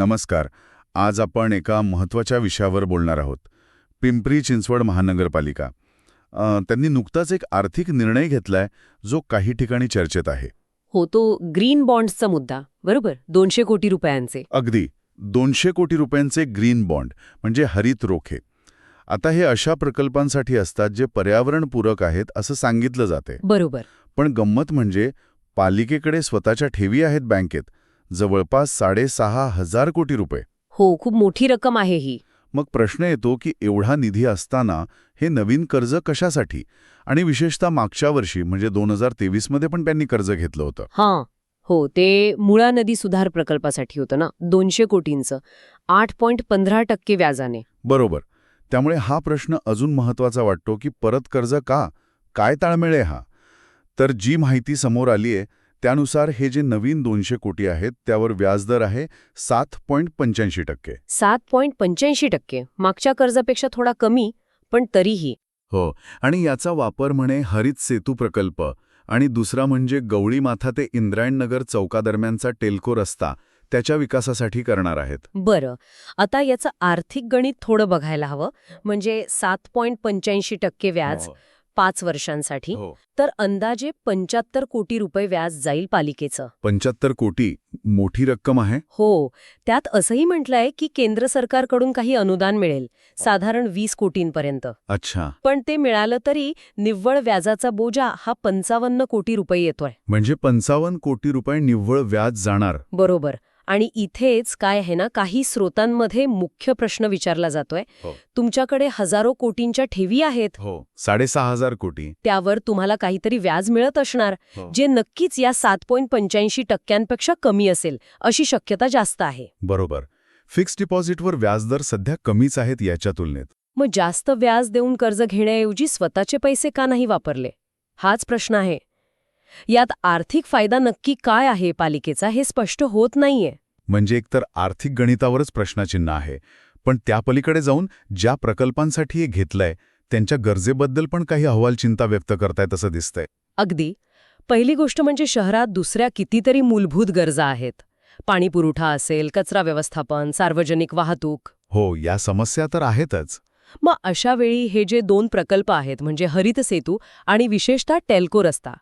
नमस्कार. आज आपण एका महत्त्वाच्या विषयावर बोलणार आहोत. पिंपरी चिंचवड महानगरपालिका. त्यांनी नुकताच एक आर्थिक निर्णय घेतलाय जो काही ठिकाणी चर्चेत आहे. हो तो ग्रीन बॉन्ड्सचा मुद्दा बरोबर? दोनशे कोटी रुपयांचे. अगदी. दोनशे कोटी रुपयांचे ग्रीन बॉन्ड म्हणजे हरित रोखे. आता हे अशा प्रकल्पांसाठी असतात जे पर्यावरणपूरक आहेत असं सांगितलं जाते बरोबर. पण गंमत म्हणजे पालिकेकडे स्वतःच्या ठेवी आहेत बँकेत जवळपास साडेसहा हजार कोटी रुपये. हो खूप मोठी रक्कम आहे ही. मग प्रश्न येतो की एवढा निधी असताना हे नवीन कर्ज कशासाठी? आणि विशेषतः मागच्या वर्षी म्हणजे दोन हजार तेवीसमध्ये पण त्यांनी कर्ज घेतलं होतं. हां. हो ते मुळा नदी सुधार प्रकल्पासाठी होतं ना? दोनशे कोटींचं. आठ पॉईंट पंधरा टक्के व्याजाने. बरोबर. त्यामुळे हा प्रश्न अजून महत्त्वाचा वाटतो की परत कर्ज का? काय ताळमेळ आहे हा? तर जी माहिती समोर आली आहे त्यानुसार हे जे नवीन दोनशे कोटी आहेत त्यावर व्याजदर आहे सात पॉईंट पंच्याऐंशी टक्के. सात पॉईंट पंच्याऐंशी टक्के. मागच्या कर्जापेक्षा थोडा कमी पण तरीही. हो आणि याचा वापर म्हणे हरित सेतू प्रकल्प आणि दुसरा म्हणजे गवळी माथा ते इंद्रायणनगर चौकादरम्यानचा टेल्को रस्ता त्याच्या विकासासाठी करणार आहेत. बरं. आता याचं आर्थिक गणित थोडं बघायला हवं. म्हणजे सात पॉईंट पंच्याऐंशी टक्के व्याज पाच वर्षांसाठी हो. तर अंदाजे पंच्याहत्तर कोटी रुपये व्याज जाईल पालिकेचं. पंच्याहत्तर कोटी मोठी रक्कम आहे? हो. त्यात असंही म्हटलंय की केंद्र सरकारकडून काही अनुदान मिळेल साधारण वीस कोटींपर्यंत. अच्छा. पण ते मिळालं तरी निव्वळ व्याजाचा बोजा हा पंचावन्न कोटी रुपये येतोय. म्हणजे पंचावन्न कोटी रुपये निव्वळ व्याज जाणार. बरोबर. आणि इथेच काय आहे ना काही स्रोतांमध्ये मुख्य प्रश्न विचारला जातोय. हो. तुमच्याकडे हजारो कोटींच्या ठेवी आहेत. हो साडेसहा हजार कोटी. त्यावर तुम्हाला काहीतरी व्याज मिळत असणार हो. जे नक्कीच या सात पॉईंट पंच्याऐंशी टक्क्यांपेक्षा कमी असेल अशी शक्यता जास्त आहे. बरोबर. फिक्स डिपॉझिटवर व्याजदर सध्या कमीच आहेत याच्या तुलनेत. मग जास्त व्याज देऊन कर्ज घेण्याऐवजी स्वतःचे पैसे का नाही वापरले? हाच प्रश्न आहे. यात आर्थिक फायदा नक्की काय आहे पालिकेचा हे स्पष्ट होत नाहीये. म्हणजे एकतर आर्थिक गणितावरच प्रश्नचिन्ह आहे पण त्या पलीकडे जाऊन ज्या प्रकल्पांसाठी हे घेतलंय त्यांच्या गरजेबद्दल पण काही अहवाल चिंता व्यक्त करतायत असं दिसतंय. अगदी. पहिली गोष्ट म्हणजे शहरात दुसऱ्या कितीतरी मूलभूत गरजा आहेत. पाणीपुरवठा असेल कचरा व्यवस्थापन सार्वजनिक वाहतूक. हो या समस्या तर आहेतच. मग अशा वेळी हे जे दोन प्रकल्प आहेत म्हणजे हरित सेतू आणि विशेषतः टेल्को रस्ता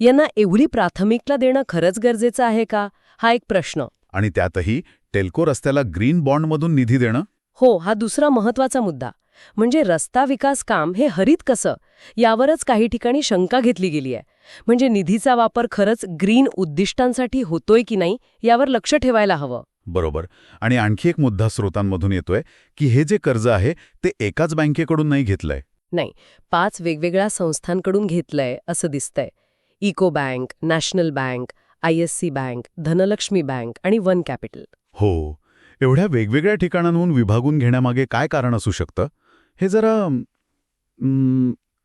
यांना एवढी प्राथमिकता देणं खरंच गरजेचं आहे का? हा एक प्रश्न. आणि त्यातही टेल्को रस्त्याला ग्रीन बॉन्डमधून निधी देणं? हो हा दुसरा महत्त्वाचा मुद्दा. म्हणजे रस्ता विकास काम हे हरित कसं? यावरच काही ठिकाणी शंका घेतली गेली आहे. म्हणजे निधीचा वापर खरंच ग्रीन उद्दिष्टांसाठी होतोय की नाही यावर लक्ष ठेवायला हवं. बरोबर. आणि आणखी एक मुद्दा स्रोतांमधून येतोय की हे जे कर्ज आहे ते एकाच बँकेकडून नाही घेतलंय. नाही पाच वेगवेगळ्या संस्थांकडून घेतलंय असं दिसतंय. Eco bank national bank I S C bank Dhanlaxmi bank आणि वन कॅपिटल. हो एवढ्या वेगवेगळ्या ठिकाणांहून विभागून घेण्यामागे काय कारण असू शकतं? हे जरा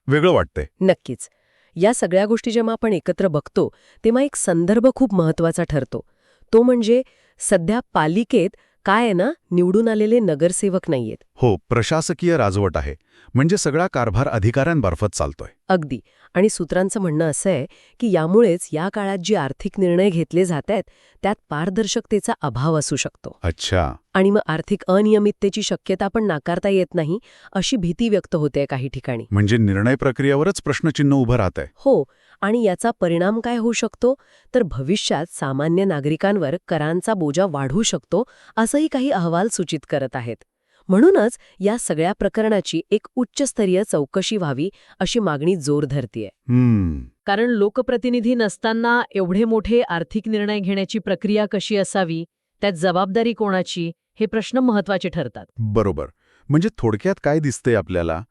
वेगळं वाटतंय. नक्कीच. या सगळ्या गोष्टी जेव्हा आपण एकत्र बघतो तेव्हा एक संदर्भ खूप महत्त्वाचा ठरतो. तो म्हणजे सध्या पालिकेत काय आहे ना निवडून आलेले नगरसेवक नाहीयेत. हो प्रशासकीय राजवट आहे. म्हणजे सगळा कारभार अधिकाऱ्यांमार्फत चालतोय. अगदी. आणि सूत्रांचं म्हणणं असं आहे की यामुळेच या काळात जी आर्थिक निर्णय घेतले जात आहेत त्यात पारदर्शकतेचा अभाव असू शकतो. अच्छा. आणि मग आर्थिक अनियमिततेची शक्यता पण नाकारता येत नाही अशी भीती व्यक्त होते काही ठिकाणी. म्हणजे निर्णय प्रक्रियेवरच प्रश्नचिन्ह उभं राहत आहे हो आणि याचा परिणाम काय होऊ शकतो? तर भविष्यात सामान्य नागरिकांवर करांचा बोजा वाढू शकतो असंही काही अहवाल सूचित करत आहेत. म्हणूनच या सगळ्या प्रकरणाची एक उच्चस्तरीय चौकशी व्हावी अशी मागणी जोर धरतीये. हम्म. कारण लोकप्रतिनिधी नसताना एवढे मोठे आर्थिक निर्णय घेण्याची प्रक्रिया कशी असावी? त्यात जबाबदारी कोणाची? हे प्रश्न महत्त्वाचे ठरतात. बरोबर. म्हणजे थोडक्यात काय दिसतंय आपल्याला?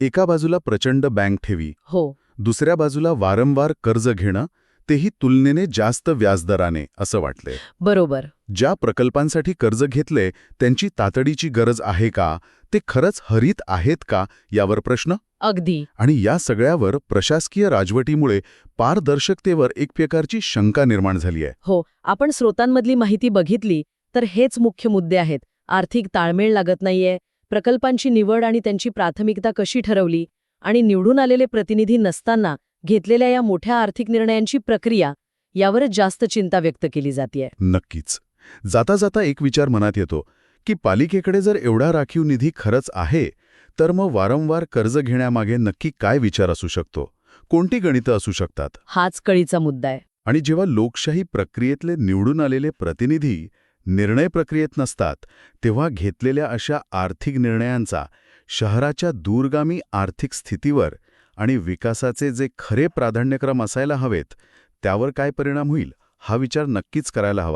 एका बाजूला प्रचंड बँक ठेवी. हो. दुसऱ्या बाजूला वारंवार कर्ज घेणं तेही तुलनेने जास्त व्याजदराने असं वाटलंय बरोबर. ज्या प्रकल्पांसाठी कर्ज घेतले त्यांची तातडीची गरज आहे का? ते खरंच हरित आहेत का? यावर प्रश्न? अगदी. आणि या सगळ्यावर प्रशासकीय राजवटीमुळे पारदर्शकतेवर एक प्रकारची शंका निर्माण झाली आहे. हो आपण स्रोतांमधली माहिती बघितली तर हेच मुख्य मुद्दे आहेत. आर्थिक ताळमेळ लागत नाहीये प्रकल्पांची निवड आणि त्यांची प्राथमिकता कशी ठरवली आणि निवडून आलेले प्रतिनिधी नसताना घेतलेल्या या मोठ्या आर्थिक निर्णयांची प्रक्रिया यावरच जास्त चिंता व्यक्त केली जाते नक्कीच. जाता जाता एक विचार मनात येतो की पालिकेकडे जर एवढा राखीव निधी खरंच आहे तर मग वारंवार कर्ज घेण्यामागे नक्की काय विचार असू शकतो? कोणती गणितं असू शकतात? हाच कळीचा मुद्दा आहे. आणि जेव्हा लोकशाही प्रक्रियेतले निवडून आलेले प्रतिनिधी निर्णय प्रक्रियेत नसतात तेव्हा घेतलेल्या अशा आर्थिक निर्णयांचा शहराच्या दूरगामी आर्थिक स्थितीवर आणि विकासाचे जे खरे प्राधान्यक्रम असायला हवेत त्यावर काय परिणाम होईल हा विचार नक्कीच करायला हवा.